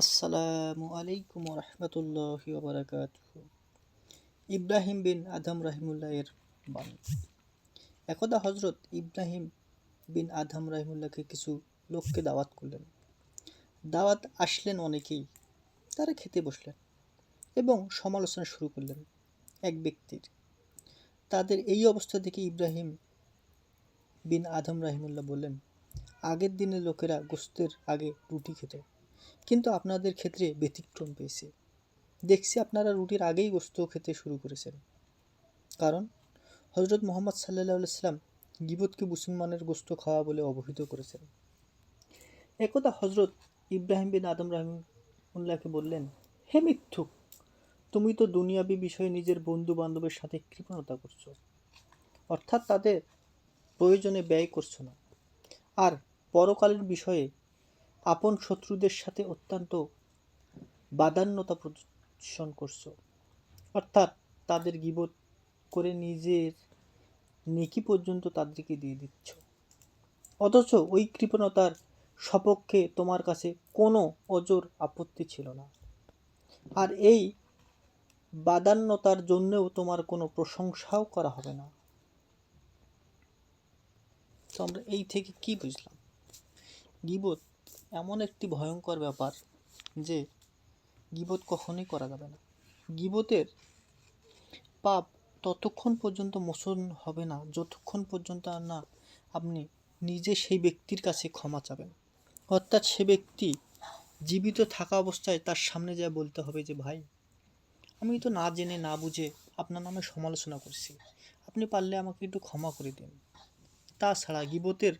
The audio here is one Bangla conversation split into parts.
আসসালামু আলাইকুম রহমতুল্লাহ ইব্রাহিম বিন আদম রাহিমুল্লাহ এর বাণী। একদা হজরত ইব্রাহিম বিন আদম রাহিমুল্লাহকে কিছু লোককে দাওয়াত করলেন। দাওয়াত আসলেন অনেকেই, তারা খেতে বসলেন এবং সমালোচনা শুরু করলেন এক ব্যক্তির। তাদের এই অবস্থা দেখে ইব্রাহিম বিন আদম রাহিমুল্লাহ বললেন, আগের দিনের লোকেরা গোস্তের আগে রুটি খেত। কিন্তু আপনাদের ক্ষেত্রে ব্যতিক্রম পেয়েছে। দেখছি আপনারা রুটির আগেই গোস্ত খেতে শুরু করেছেন। কারণ হজরত মোহাম্মদ সাল্লাহ সাল্লাম গিবতকে মুসলমানের গোস্ত খাওয়া বলে অবহিত করেছেন। একদা হজরত ইব্রাহিম বিন আদম রাহিম রাহিমুল্লাহকে বললেন, হে মিথ্যুক তুমি তো দুনিয়াবি বিষয়ে নিজের বন্ধু বান্ধবের সাথে কৃপণতা করছ, অর্থাৎ তাদের প্রয়োজনে ব্যয় করছ না। আর পরকালের বিষয়ে আপন শত্রুদের সাথে অত্যন্ত বাদান্যতা প্রদর্শন করছ। অর্থাৎ তাদের গিবত করে নিজের নেকি পর্যন্ত তাদেরকে দিয়ে দিচ্ছ। অথচ ওই কৃপণতার সপক্ষে তোমার কাছে কোনো অজর আপত্তি ছিল না। আর এই বাদান্যতার জন্যেও তোমার কোনো প্রশংসাও করা হবে না। তো আমরা এই থেকে কি বুঝলাম? গিবত এমন একটি ভয়ঙ্কর ব্যাপার যে গিবত কখনোই করা যাবে না। গিবতের পাপ ততক্ষণ পর্যন্ত মোচন হবে না, যতক্ষণ পর্যন্ত না আপনি নিজে সেই ব্যক্তির কাছে ক্ষমা চাবেন। অর্থাৎ সে ব্যক্তি জীবিত থাকা অবস্থায় তার সামনে যা বলতে হবে যে, ভাই, আমি তো না জেনে, না বুঝে আপনার নামে সমালোচনা করছি। আপনি পারলে আমাকে একটু ক্ষমা করে দিন। তাছাড়া গিবতের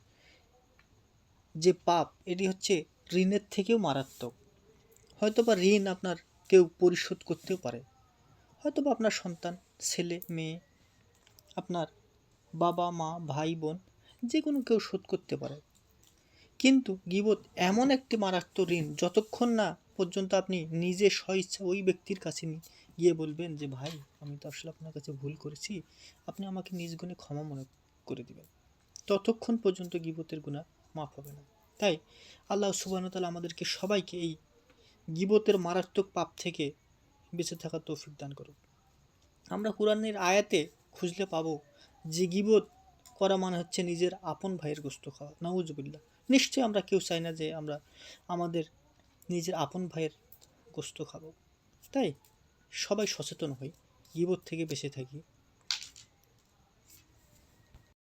যে পাপ, এটি হচ্ছে ঋণের থেকেও মারাত্মক। হয়তো বা ঋণ আপনার কেউ পরিশোধ করতেও পারে। হয়তো বা আপনার সন্তান, ছেলে, মেয়ে, আপনার বাবা, মা, ভাই, বোন, যে কোনো কেউ শোধ করতে পারে। কিন্তু গিবত এমন একটি মারাত্মক ঋণ, যতক্ষণ না পর্যন্ত আপনি নিজে স্বইচ্ছা ওই ব্যক্তির কাছে গিয়ে বলবেন যে, ভাই, আমি তো আসলে আপনার কাছে ভুল করেছি। আপনি আমাকে নিজ গুণে ক্ষমা মনে করে দিবেন। ততক্ষণ পর্যন্ত গিবতের গুণা মাফ হবে না। তাই আল্লাহ সুবাহতাল আমাদেরকে সবাইকে এই গিবতের মারাত্মক পাপ থেকে বেঁচে থাকার তৌফিক দান করুক। আমরা কোরআনের আয়াতে খুঁজলে পাবো যে গিবত করা মানে হচ্ছে নিজের আপন ভাইয়ের গোস্ত খাওয়া। নাউজবিল্লা নিশ্চয়ই আমরা কেউ চাই না যে আমরা আমাদের নিজের আপন ভাইয়ের গোস্ত খাব। তাই সবাই সচেতন হই, গিবত থেকে বেঁচে থাকি।